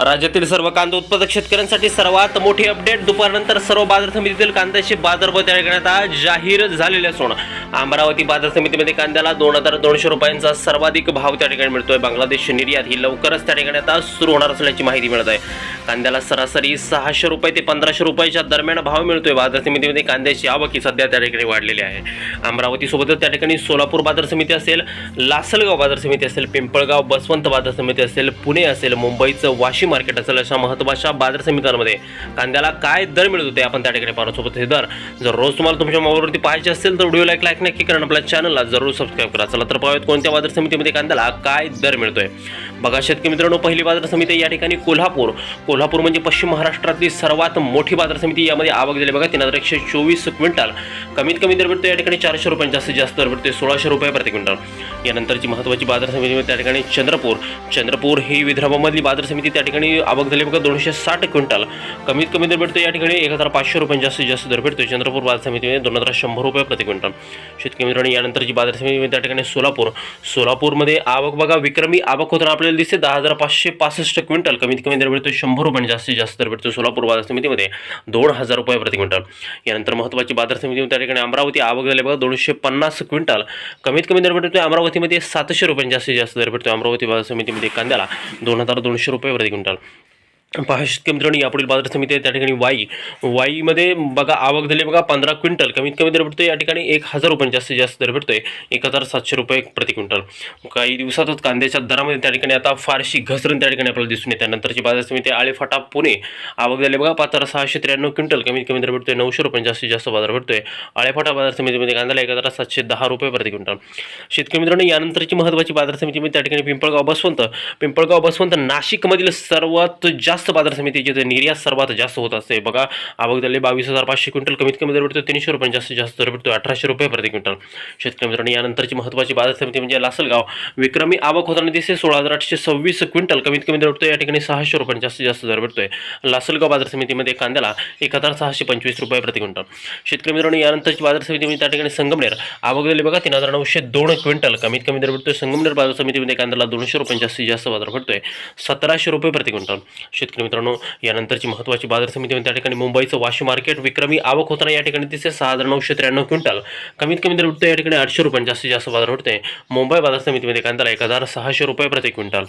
राज्यातील सर्व कांदा उत्पादक शेतकऱ्यांसाठी सर्वात मोठी अपडेट दुपारनंतर सर्व बाजार समितीतील कांद्याचे बाजारभाव तयार करण्यात आज जाहीर झालेले असून अमरावती बाजार समितीमध्ये कांद्याला दोन हजार दोनशे रुपयांचा सर्वाधिक भाव त्या ठिकाणी मिळतोय. बांगलादेश निर्यात ही लवकरच त्या ठिकाणी आता सुरू होणार असल्याची माहिती मिळत आहे. कांद्याला सरासरी सहाशे रुपये ते पंधराशे रुपयाच्या दरम्यान भाव मिळतोय. बाजार समितीमध्ये कांद्याची आवक ही सध्या त्या ठिकाणी वाढलेली आहे. अमरावती सोबतच त्या ठिकाणी सोलापूर बाजार समिती असेल लासलगाव बाजार समिती असेल पिंपळगाव बसवंत बाजार समिती असेल पुणे असेल मुंबईचं वाशिम मार्केट असेल अशा महत्त्वाच्या बाजार समित्यांमध्ये. कांद्याला काय दर मिळत होते आपण त्या ठिकाणी पाहणार. सोबत हे दर जर रोज तुम्हाला तुमच्या मोबाईलवरती पाहायचे असेल तर व्हिडिओ लाईक लाईक नक्की करा आपल्या चॅनलला जरूर सबस्क्राईब करा. चला तर पाहूयात कोणत्या बाजार समितीमध्ये कांद्याला काय दर मिळतोय. बघा शेतकरी मित्रांनो पहिली बाजार समिती या ठिकाणी कोल्हापूर. कोल्हापूर म्हणजे पश्चिम महाराष्ट्रातली सर्वात मोठी बाजार समिती यामध्ये आवक दिली बघा तीन हजार एकशे चोवीस क्विंटल. कमीत कमी दर भेटतो या ठिकाणी चारशे रुपये जास्तीत जास्त दर भेटतो सोळाशे रुपये प्रति क्विंटल. यानंतरची महत्त्वाची बाजार समिती म्हणजे त्या ठिकाणी चंद्रपूर. चंद्रपूर ही विदर्भामधली बाजार समिती त्या ठिकाणी आवक झाली बघा दोनशे साठ क्विंटल. कमीत कमी दर भेटतो या ठिकाणी एक हजार पाचशे रुपये जास्तीत जास्त दर भेटतो चंद्रपूर बाजार समितीमध्ये दोन हजार शंभर रुपये प्रति क्विंटल. शेतकरी मित्रांनो यानंतरची बाजार समिती त्या ठिकाणी सोलापूर. सोलापूरमध्ये आवक बघा विक्रमी आवक होताना आपल्याला दिसते दहा हजार पाचशे पासष्ट क्विंटल. कमीत कमी दर भेटतो शंभर रुपये जास्तीत जास्त दर भेटतो सोलापूर बाजार समितीमध्ये. दोन हजार रुपये प्रति क्विंटल. यानंतर महत्त्वाची बाजार समिती त्या ठिकाणी अमरावती आवक झाली बघा दोनशे पन्नास क्विंटल. कमीत कमी दर भेटतो अमरावतीमध्ये सातशे रुपये जास्तीत जास्त दर भेटतो अमरावती बाजार समितीमध्ये कांद्याला दोन हजार दोनशे रुपये प्रति क्विंटल. channel पहा शेतकरी मित्रांनो यापुढील बाजार समिती आहे त्या ठिकाणी वाई. वाईमध्ये बघा आवक झाली बघा पंधरा क्विंटल. कमीत कमी दर भेटतो या ठिकाणी एक हजार रुपये जास्तीत जास्त दर भेटतोय. एक हजार सातशे रुपये प्रति क्विंटल. काही दिवसातच कांद्याच्या दरामध्ये त्या ठिकाणी आता फारशी घसरण त्या ठिकाणी आपल्याला दिसून येते. नंतरची बाजार समिती आहे आळेफाटा पुणे. आवक झाली बघा पाच हजार सहाशे त्र्याण्णव क्विंटल. कमीत कमी दर भेटतोय नऊशे रुपये जास्तीत जास्त बाजार भेटतोय. आळेफाटा बाजार समितीमध्ये कांद्याला एक हजार सातशे दहा रुपये प्रति क्विंटल. शेतकरी मित्रांनो यानंतरची महत्त्वाची बाजार समितीमध्ये म्हणजे त्या ठिकाणी पिंपळगाव बसवंत. पिंपळगाव बसवंत नाशिकमधील सर्वात जास्त जास्त बाजार समितीची जिथे निर्यात सर्वात जास्त होत असते. बघा आवक झाली बावीस हजार पाचशे क्विंटल कमीत कमी दर भेटतो तीनशे रुपये जास्तीत जास्त दर भेटतो अठराशे रुपये प्रति क्विंटल. शेतकरी मित्रांनो यानंतरची महत्त्वाची बाजार समिती म्हणजे लासलगाव. विक्रमी आवक होताना दिसते सोळा हजार आठशे सव्वीस क्विंटल कमीत कमी दर भेटतो या ठिकाणी सहाशे रुपये जास्तीत जास्त दर भेटतोय. लासलगाव बाजार समितीमध्ये कांद्याला एक हजार सहाशे पंचवीस रुपये प्रति क्विंटल. शेतकरी मित्रांनो यानंतरची बाजार समिती म्हणजे त्या ठिकाणी संगमनेर. आवक झाली बघा तीन हजार नऊशे दोन क्विंटल कमीत कमी दर भेटतोय. संगमनेर बाजार समितीमध्ये कांद्याला दोनशे रुपये जास्तीत जास्त बाजार भेटतोय सतराशे रुपये प्रति क्विंटल. शेतकरी मित्रांनो यानंतरची महत्त्वाची बाजार समिती म्हणजे त्या ठिकाणी मुंबईचं वाशी मार्केट विक्रमी आवक होताना या ठिकाणी दिसते. सहा हजार नऊशे त्र्याण्णव क्विंटल. कमीत कमी दर भेटतोय या ठिकाणी आठशे रुपये जास्तीत जास्त बाजार उठते मुंबई बाजार समितीमध्ये कांद्याला एक हजार सहाशे रुपये प्रति क्विंटल.